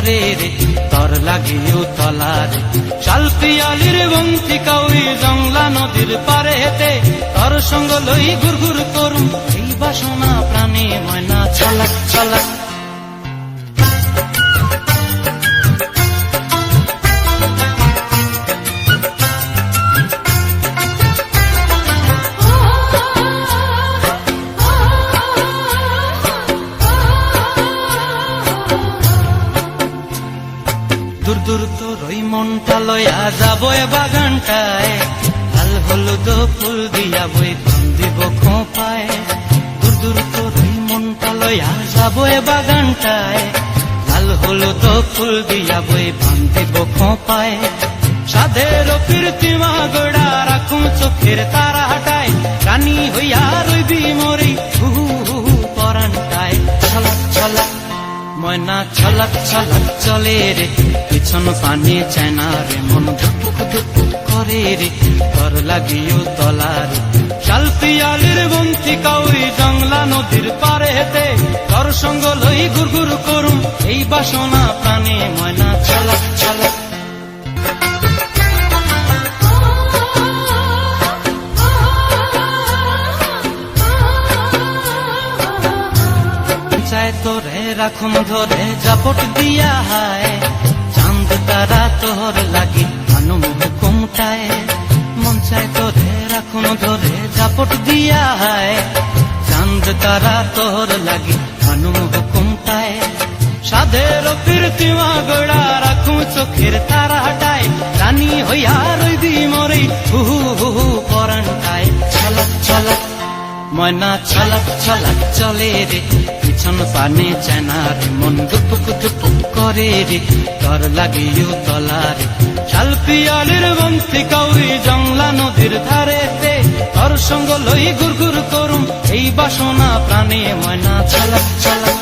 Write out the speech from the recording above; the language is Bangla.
করে রে, তর লাগিও তলার শালপিয়ালির বন্তিকা কাউরি জংলা নদীর পারে হেতে তর সঙ্গ লই ঘুরঘুর করুম এই বাসনা প্রাণে ময়না ছলক ছলক দূর দূর তোর ওই মনটা লয়া যাব এ বাগানটায়। লাল হলুদ ফুল দিয়া বই পান দিব খোঁপায়। দূর দূর তোর ওই মনটা লয়া যাব এ বাগানটায়। লাল হলুদ ফুল দিয়া বই পান দিব খোঁপায়। সাধের কীর্তিমা গোড়া রাখুন চোখের তারা হাটায়। রানী হইয়া রইবি মরি, হু হু হু হু, পরানটায়। ছলক ছলক, ময়না, ছলক ছলক, চলে রে। পিছন পানি চায় না রে মন ধুপুক ধুপুক করে রে কর লাগিও তলা রে শালপিয়ালির বন্তি কাউরি জংলা নদীর পারে হেতে কর সঙ্গ লই গুরগুর করুম এই বাসনা প্রাণে ময়না ছলক ছলক চায় তোরে রাখুন ধরে জাপট দিয়া হায়। চাঁদ তারা তোর লাগি মানুষ হুকুমটায় মন চায় তোরে রাখুন, ধরে জাপট দিয়া হায় চাঁদ তারা তোর লাগি মানুষ হুকুমটায় সাধের কীর্তিমা গোড়া রাখুন চোখের তারা হাটায়। রানী হইয়া রইবি মরে হু হু হু পরানটায় ছলক ছলক ময়না ছলক ছলক চলে রে, পিছন পানে চেনার মন দুপুক দুপুক করে রে তর লাগিও তলার রে। শালপিয়ালির বন্তি কাউরি জংলা নদীর ধারে তে তর সঙ্গ লই গুরগুর করুম এই বাসনা প্রাণে ময়না ছলক ছলক